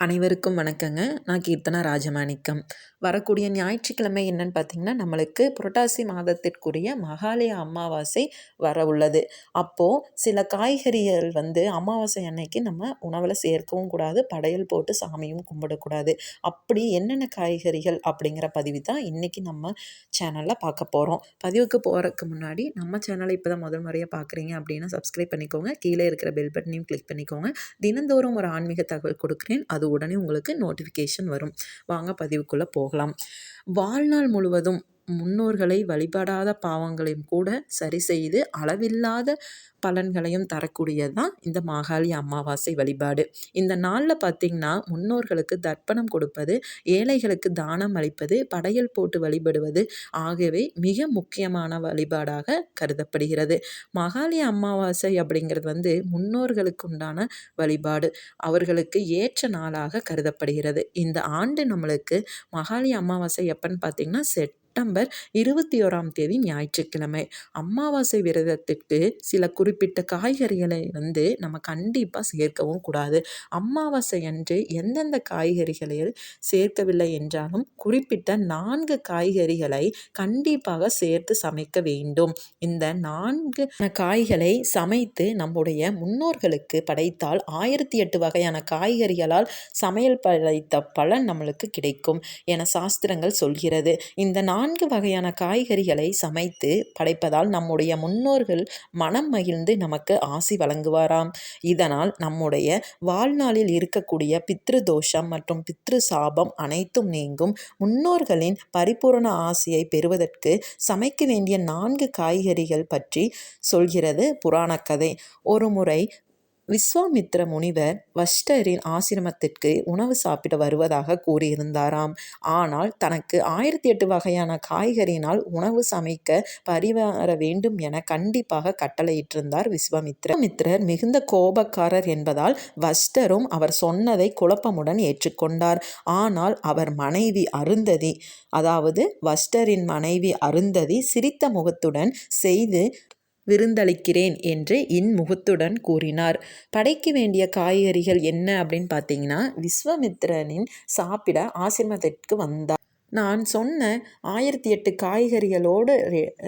அனைவருக்கும் வணக்கங்க. நான் கீர்த்தனா ராஜமாணிக்கம். வரக்கூடிய ஞாயிற்றுக்கிழமை என்னன்னு பார்த்தீங்கன்னா நம்மளுக்கு புரட்டாசி மாதத்திற்குரிய மகாலய அமாவாசை வர உள்ளது. அப்போது சில காய்கறிகள் வந்து அமாவாசை அன்னைக்கு நம்ம உணவில் சேர்க்கவும் கூடாது படையல் போட்டு சாமியும் கும்பிடக்கூடாது. அப்படி என்னென்ன காய்கறிகள் அப்படிங்கிற பதிவு தான் இன்றைக்கி நம்ம சேனலில் பார்க்க போகிறோம் பதிவுக்கு போகிறதுக்கு முன்னாடி நம்ம சேனலை இப்போ தான் முதல் முறையாக பார்க்குறீங்க அப்படின்னா சப்ஸ்கிரைப் பண்ணிக்கோங்க. கீழே இருக்கிற பெல் பட்டனையும் கிளிக் பண்ணிக்கோங்க. தினந்தோறும் ஒரு ஆன்மீக தகவல் கொடுக்குறேன். அது உடனே உங்களுக்கு நோட்டிஃபிகேஷன் வரும். வாங்க பதிவுக்குள்ளே போகலாம். வாழ்நாள் முழுவதும் முன்னோர்களை வழிபடாத பாவங்களையும் கூட சரி செய்து அளவில்லாத பலன்களையும் தரக்கூடியது தான் இந்த மாகாளி அமாவாசை வழிபாடு. இந்த நாளில் பார்த்திங்கன்னா முன்னோர்களுக்கு தர்ப்பணம் கொடுப்பது ஏழைகளுக்கு தானம் அளிப்பது படையல் போட்டு வழிபடுவது ஆகியவை மிக முக்கியமான வழிபாடாக கருதப்படுகிறது. மகாலி அமாவாசை அப்படிங்கிறது வந்து முன்னோர்களுக்கு உண்டான வழிபாடு. அவர்களுக்கு ஏற்ற நாளாக கருதப்படுகிறது. இந்த ஆண்டு நம்மளுக்கு மகாலி அமாவாசை எப்பன்னு பார்த்திங்கன்னா செட் செப்டம்பர் இருபத்தி ஓராம் தேதி ஞாயிற்றுக்கிழமை. அமாவாசை விரதத்திற்கு சில குறிப்பிட்ட காய்கறிகளை வந்து நம்ம கண்டிப்பாக சேர்க்கவும் கூடாது. அமாவாசை அன்று எந்தெந்த காய்கறிகளை சேர்க்கவில்லை என்றாலும் குறிப்பிட்ட நான்கு காய்கறிகளை கண்டிப்பாக சேர்த்து சமைக்க வேண்டும். இந்த நான்கு காய்களை சமைத்து நம்முடைய முன்னோர்களுக்கு படைத்தால் ஆயிரத்தி எட்டு வகையான காய்கறிகளால் சமையல் படைத்த பலன் நம்மளுக்கு கிடைக்கும் என சாஸ்திரங்கள் சொல்கிறது. இந்த நான் நான்கு வகையான காய்கறிகளை சமைத்து படைப்பதால் நம்முடைய முன்னோர்கள் மனம் மகிழ்ந்து நமக்கு ஆசி வழங்குவாராம். இதனால் நம்முடைய வாழ்நாளில் இருக்கக்கூடிய பித்ரு தோஷம் மற்றும் பித்ரு சாபம் அனைத்தும் நீங்கும். முன்னோர்களின் பரிபூரண ஆசையை பெறுவதற்கு சமைக்க வேண்டிய நான்கு காய்கறிகள் பற்றி சொல்கிறது புராணக்கதை. ஒருமுறை விஸ்வாமித்ர முனிவர் வஷ்டரின் ஆசிரமத்திற்கு உணவு சாப்பிட வருவதாக கூறியிருந்தாராம். ஆனால் தனக்கு ஆயிரத்தி எட்டு வகையான காய்கறியினால் உணவு சமைக்க பரிவார வேண்டும் என கண்டிப்பாக கட்டளையிட்டிருந்தார் விஸ்வாமித்ர. மித்ரர் மிகுந்த கோபக்காரர் என்பதால் வஷ்டரும் அவர் சொன்னதை குழப்பமுடன் ஏற்றுக்கொண்டார். ஆனால் அவர் மனைவி அருந்ததி அதாவது வஷ்டரின் மனைவி அருந்ததி சிரித்த முகத்துடன் செய்து விருந்தளிக்கிறேன் என்று இன்முகத்துடன் கூறினார். படைக்க வேண்டிய காய்கறிகள் என்ன அப்படின்னு பார்த்தீங்கன்னா விஸ்வமித்ரனின் சாப்பிட ஆசிரமத்திற்கு வந்தார். நான் சொன்ன ஆயிரத்தி எட்டு காய்கறிகளோடு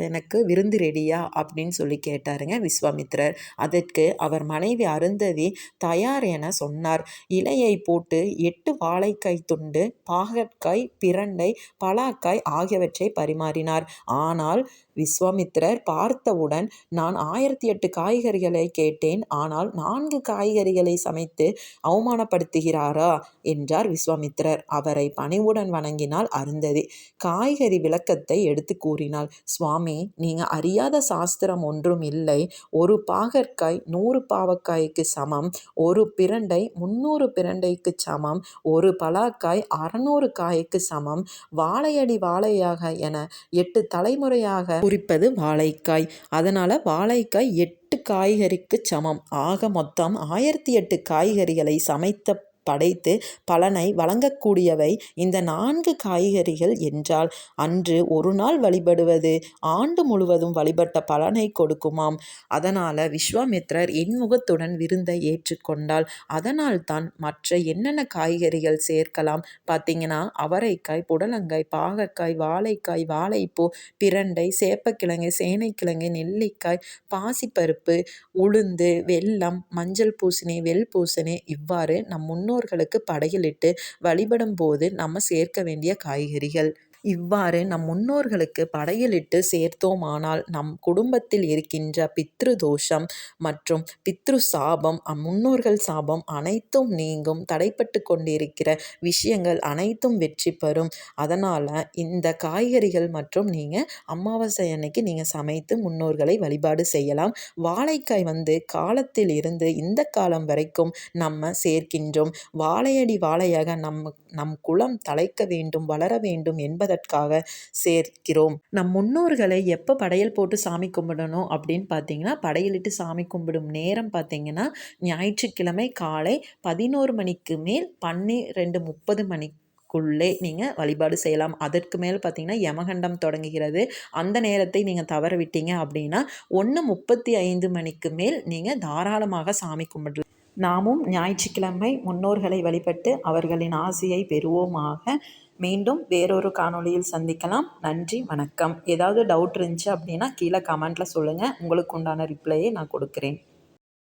எனக்கு விருந்து ரெடியா அப்படின்னு சொல்லி கேட்டாருங்க விஸ்வாமித்ரர் அதற்கு அவர் மனைவி அருந்ததி தயார் என சொன்னார். இலையை போட்டு எட்டு வாழைக்காய் துண்டு பாகற்காய் பிரண்டை பலாக்காய் ஆகியவற்றை பரிமாறினார். ஆனால் விஸ்வாமித்ரர் பார்த்தவுடன் நான் ஆயிரத்தி எட்டு காய்கறிகளை கேட்டேன். ஆனால் நான்கு காய்கறிகளை சமைத்து அவமானப்படுத்துகிறாரா? என்றார் விஸ்வாமித்ரர் அவரை பணிவுடன் வணங்கினால் இருந்தது. காய்கறி விளக்கத்தை எடுத்து கூறினாள். சுவாமி நீங்க அறியாத சாஸ்திரம் ஒன்றும் இல்லை. ஒரு பாகற்காய் நூறு பாவக்காய்க்கு சமம். ஒரு பிரண்டை முன்னூறு பிரண்டைக்கு சமம். ஒரு பலாக்காய் அறநூறு காய்க்கு சமம். வாழையடி வாழையாக என எட்டு தலைமுறையாக குறிப்பது வாழைக்காய். அதனால் வாழைக்காய் எட்டு காய்கறிக்கு சமம். ஆக மொத்தம் ஆயிரத்தி எட்டு காய்கறிகளை சமைத்த படைத்து பலனை வழங்கக்கூடியவை இந்த நான்கு காய்கறிகள் என்றால் அன்று ஒரு நாள் வழிபடுவது ஆண்டு முழுவதும் வழிபட்ட பலனை கொடுக்குமாம். அதனால் விஸ்வாமித்ரர் இன்முகத்துடன் விருந்தை ஏற்றுக்கொண்டால் அதனால் தான் மற்ற என்னென்ன காய்கறிகள் சேர்க்கலாம்? பார்த்தீங்கன்னா அவரைக்காய் புடலங்காய் பாகற்காய் வாழைக்காய் வாழைப்பூ பிரண்டை சேப்பக்கிழங்கு சேனைக்கிழங்கு நெல்லிக்காய் பாசிப்பருப்பு உளுந்து வெல்லம் மஞ்சள் பூசணி வெள் பூசணி இவ்வாறு நம் முன்னோர் முன்னோர்களுக்கு படையலிட்டு வழிபடும் போது நம்ம சேர்க்க வேண்டிய காய்கறிகள். இவ்வாறு நம் முன்னோர்களுக்கு படையலிட்டு சேர்த்தோமானால் நம் குடும்பத்தில் இருக்கின்ற பித்ரு தோஷம் மற்றும் பித்ரு சாபம் முன்னோர்கள் சாபம் அனைத்தும் நீங்கும். தடைப்பட்டு கொண்டிருக்கிற விஷயங்கள் அனைத்தும் வெற்றி பெறும். அதனால் இந்த காய்கறிகள் மற்றும் நீங்கள் அமாவாசை அன்னைக்கு நீங்கள் சமைத்து முன்னோர்களை வழிபாடு செய்யலாம். வாழைக்காய் வந்து காலத்தில் இருந்து இந்த காலம் வரைக்கும் நம்ம சேர்க்கின்றோம். வாழையடி வாழையாக நம் நம் குலம் தலைக்க வேண்டும் வளர வேண்டும் என்பதற்கு அதற்காக சேர்க்கிறோம். நம் முன்னோர்களை எப்போ படையல் போட்டு சாமி கும்பிடணும் அப்படின்னு பார்த்தீங்கன்னா படையலிட்டு சாமி கும்பிடும் நேரம் பார்த்தீங்கன்னா ஞாயிற்றுக்கிழமை காலை பதினோரு மணிக்கு மேல் பன்னிரெண்டு முப்பது மணி குள்ளே நீங்கள் வழிபாடு செய்யலாம். அதற்கு மேல் பார்த்தீங்கன்னா யமகண்டம் தொடங்குகிறது. அந்த நேரத்தை நீங்கள் தவற விட்டீங்க அப்படின்னா ஒன்று முப்பத்தி ஐந்து மணிக்கு மேல் நீங்கள் தாராளமாக சாமி கும்பிடலாம். நாமும் ஞாயிற்றுக்கிழமை முன்னோர்களை வழிபட்டு அவர்களின் ஆசையை பெறுவோமாக மீண்டும் வேறொரு காணொளியில் சந்திக்கலாம். நன்றி வணக்கம். ஏதாவது டவுட் இருந்துச்சு அப்படின்னா கீழே கமெண்ட்டில் சொல்லுங்கள் உங்களுக்கு உண்டான ரிப்ளையை நான் கொடுக்குறேன்.